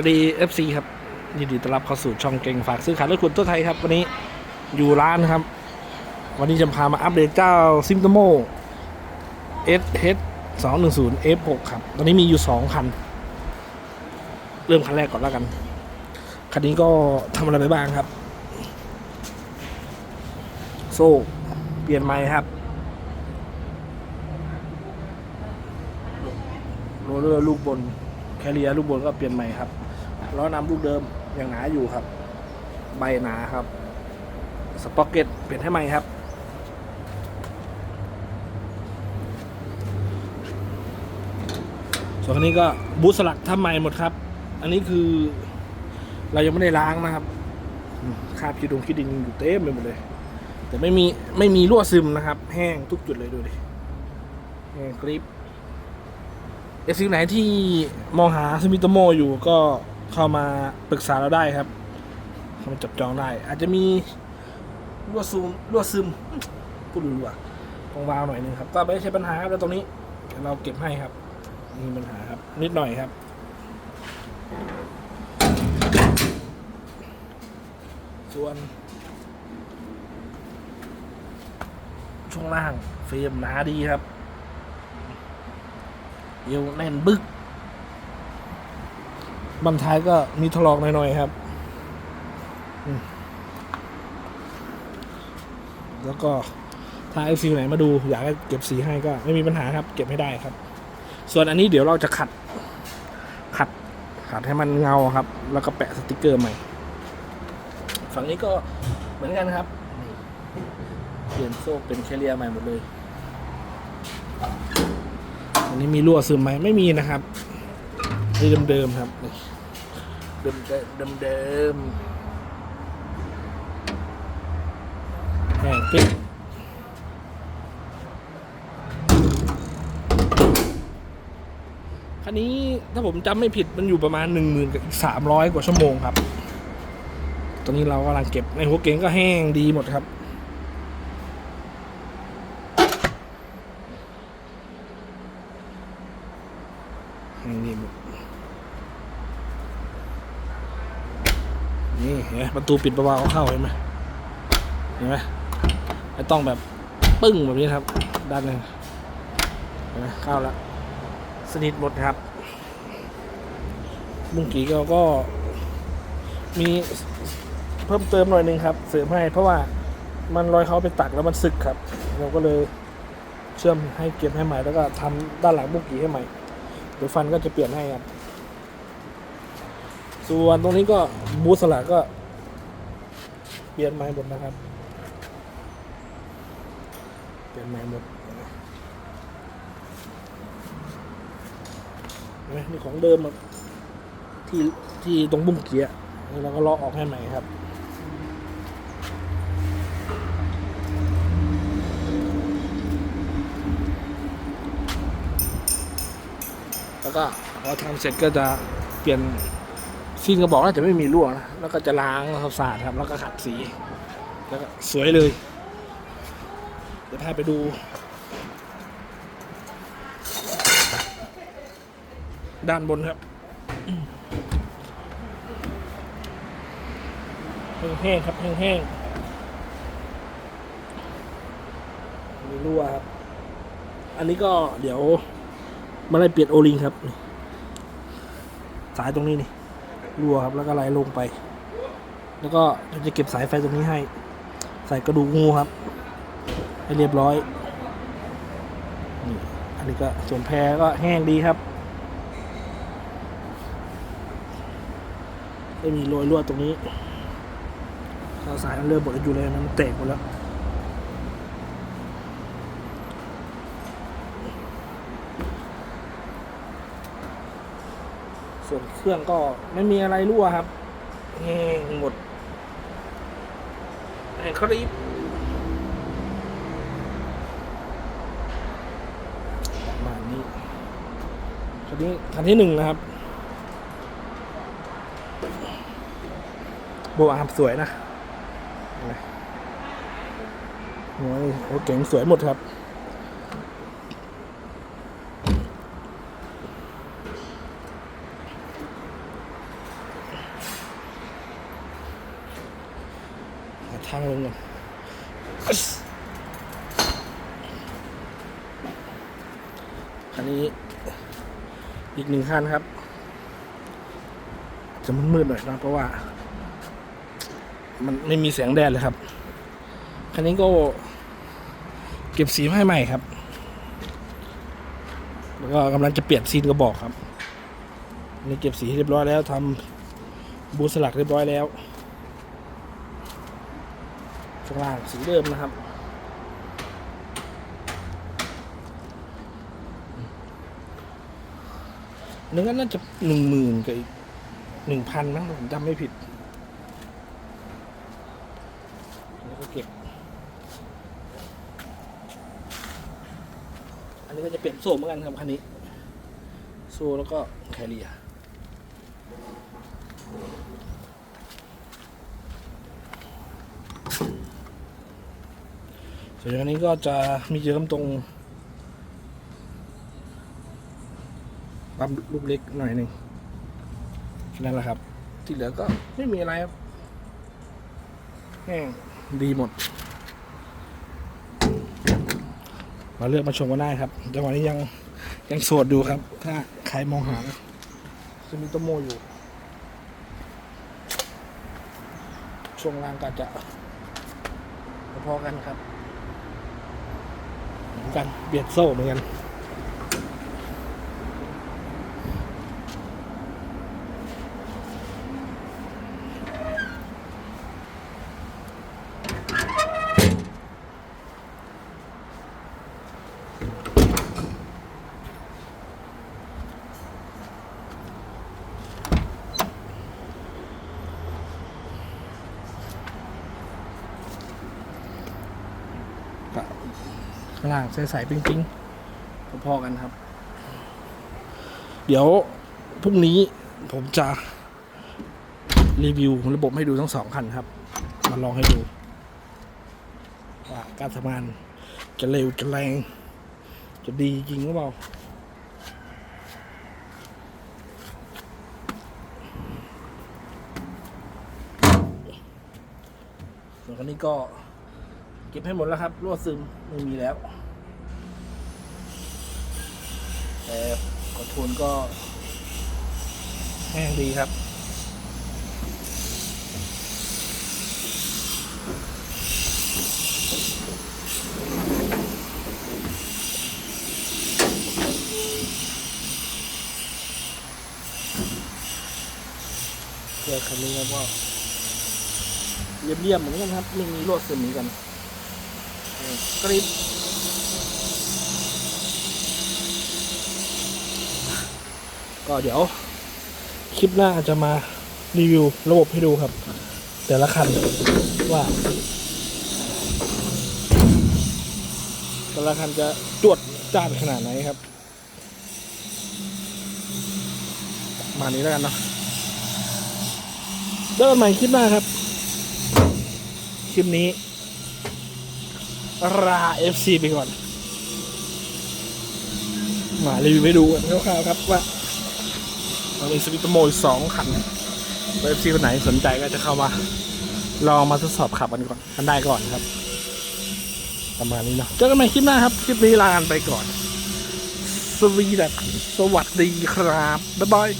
วัสดี FC ครับยินดีต้อนรับเข้าสู่ช่องเก่งฝากซื้อขายรถขุดตัวไทยครับ วันนี้อยู่ร้านครับ วันนี้จะพามาอัปเดตเจ้าซิมโตโม SH 210 F6 ครับ ตอนนี้มีอยู่ 2 คัน เริ่มคันแรกก่อนแล้วกัน คันนี้ก็ทำอะไรไปบ้างครับ โซ่ เปลี่ยนไม้ครับโรลเลอร์ลูกบนแคเรียลูกบนก็เปลี่ยนใหม่ครับ ล้อนำลูกเดิมยังหนาอยู่ครับ ใบหนาครับ สป็อกเก็ตเปลี่ยนให้ใหม่ครับ ส่วนอันนี้ก็บูสลักทำใหม่หมดครับ อันนี้คือ เรายังไม่ได้ล้างนะครับคาบคิดดงคิดดินอยู่เต็มไปหมดเลย แต่ไม่มีไม่มีรั่วซึมนะครับ แห้งทุกจุดเลยดูดิแห้งกริบเอฟซีไหนที่มองหาสมิโตโมอยู่ก็ เข้ามาปรึกษาเราได้ครับ เข้ามาจับจองได้ อาจจะมีรั่วซึมรั่วซึมพูดรัวๆตรงวาล์วหน่อยนึงครับ ก็ไม่ใช่ปัญหาครับแล้วตรงนี้เราเก็บให้ครับมมีปัญหาครับ นิดหน่อยครับส่วน ช่วงล่างเฟรมหนาดีครับเอวแน่นบึก บันท้ายก็มีถลอกหน่อยๆครับ แล้วก็ถ้าไอซีไหนมาดูอยากให้เก็บสีให้ก็ไม่มีปัญหาครับ เก็บให้ได้ครับ ส่วนอันนี้เดี๋ยวเราจะขัด ขัด ขัดให้มันเงาครับ แล้วก็แปะสติกเกอร์ใหม่ ฝั่งนี้ก็เหมือนกันครับ เปลี่ยนโซ่เป็นแคเรียร์ใหม่หมดเลย อันนี้มีรั่วซึมไหมไม่มีนะครับ นี่เดิมๆครับเดิมเดิมเดิมแห้งปิ๊กคันนี้ถ้าผมจำไม่ผิดมันอยู่ประมาณหนึ่งหมื่นกับอีกสามร้อยกว่าชั่วโมงครับ ตอนนี้เรากำลังเก็บในหัวเก๋งก็แห้งดีหมดครับ นี่นี่ นี่เห็นไหมประตูปิดเบาๆเข้าเห็นไหมเห็นไหมไม่ต้องแบบปึ้งแบบนี้ครับ ด้านหนึ่งเห็นไหมเข้าแล้วสนิทหมดครับบุ้งกีเราก็มีเพิ่มเติมหน่อยนึงครับ เสริมให้เพราะว่ามันรอยเขาไปตักแล้วมันสึกครับ เราก็เลยเชื่อมให้เก็บให้ใหม่แล้วก็ทำด้านหลังบุ้งกีให้ใหม่เดี๋ยวฟันก็จะเปลี่ยนให้ครับ ส่วนตรงนี้ก็บูธสลักก็เปลี่ยนใหม่หมดนะครับ เปลี่ยนใหม่หมดเห็นไหมนี่ของเดิมที่ที่ตรงบุ้งเกียร์นี่เราก็เลาะออกให้ใหม่ครับแล้วก็พอทำเสร็จก็จะเปลี่ยน ซีนกระบอกน่าจะไม่มีรั่วนะแล้วก็จะล้างแล้วสะอาดครับ แล้วก็ขัดสี แล้วก็สวยเลย เดี๋ยวพาไปดู ด้านบนครับแห้งๆครับแห้งๆมีรั่วครับ อันนี้ก็เดี๋ยวมาไล่เปลี่ยนโอลิงครับ สายตรงนี้นี่ รั่วครับแล้วก็ไหลลงไป แล้วก็จะเก็บสายไฟตรงนี้ให้ ใส่กระดูกงูครับ ให้เรียบร้อยนี่อันนี้ก็ส่วนแพรก็แห้งดีครับไม่มีรอยรั่วตรงนี้เราสายมันเริ่มหมดอายู่เลยมันแตกหมดแล้ว ส่วนเครื่องก็ไม่มีอะไรรั่วครับแห้งหมดแห้งครีบประมาณนี้คันนี้คันที่หนึ่งนะครับโบอาร์มสวยนะห็นไหมโอ้ยโอเก่งสวยหมดครับ ทางลงก่อนคันนี้อีกหนึ่งคันครับ จะมืดๆหน่อยนะเพราะว่า มันไม่มีแสงแดดเลยครับ คันนี้ก็เก็บสีให้ใหม่ครับ แล้วก็กำลังจะเปลี่ยนซีนกระบอกครับนี่เก็บสีเรียบร้อยแล้วทำบูสลักเรียบร้อยแล้ว ข้างล่างสีเดิมนะครับนึกว่าน่าจะหนึ่งหมื่นกับอีกหนึ่งพันมั้งผมจำไม่ผิด แล้วก็เก็บ อันนี้ก็จะเปลี่ยนโซ่เหมือนกันครับคันนี้ โซ่แล้วก็แคเรีย ส่วนอันนี้ก็จะมีเยิ้มตรงปั๊มลูกเล็กหน่อยหนึ่งนั้นแหละครับ ที่เหลือก็ไม่มีอะไรครับแห้งดีหมด มาเลือกมาชมกันได้ครับจังหวะนี้ยังยังโสดอยู่ครับ ถ้าใครมองหา จะมีโตโมอยู่ ช่วงล่างก็จะพอๆกันครับ เหมือนกันเบียดโซ่เหมือนกัน ข้างล่างใสๆปิ๊งๆพอๆกันครับ เดี๋ยวพรุ่งนี้ผมจะรีวิวระบบให้ดูทั้งสองคันครับ มาลองให้ดูว่าการทำงานจะเร็วจะแรง จะดีจริงหรือเปล่าส่วนคันนี้ก็ เก็บให้หมดแล้วครับรั่วซึมไม่มีแล้ว แต่คอนโทรลก็แห้งดีครับเกิดคันนี้ครับว่าเรียบๆเหมือนกันครับไม่มีรั่วซึมเหมือนกัน กริบก็เดี๋ยวคลิปหน้าจะมารีวิวระบบให้ดูครับ แต่ละคันว่า แต่ละคันจะจวดจ้านขนาดไหนครับ มานี้แล้วกันเนาะเจอกันใหม่คลิปหน้าครับ คลิปนี้ ราเอฟซีไปก่อน มารีวิวให้ดูกันคร่าวๆครับว่าเรามีสวิตโมยสองคันเอฟซีคนไหนสนใจก็จะเข้ามา ลองมาทดสอบขับกันก่อนกันได้ก่อนครับ ประมาณนี้เนาะเจอกันใหม่คลิปหน้าครับ คลิปนี้ลากันไปก่อน สวีดัสสวัสดีครับ บ๊ายบาย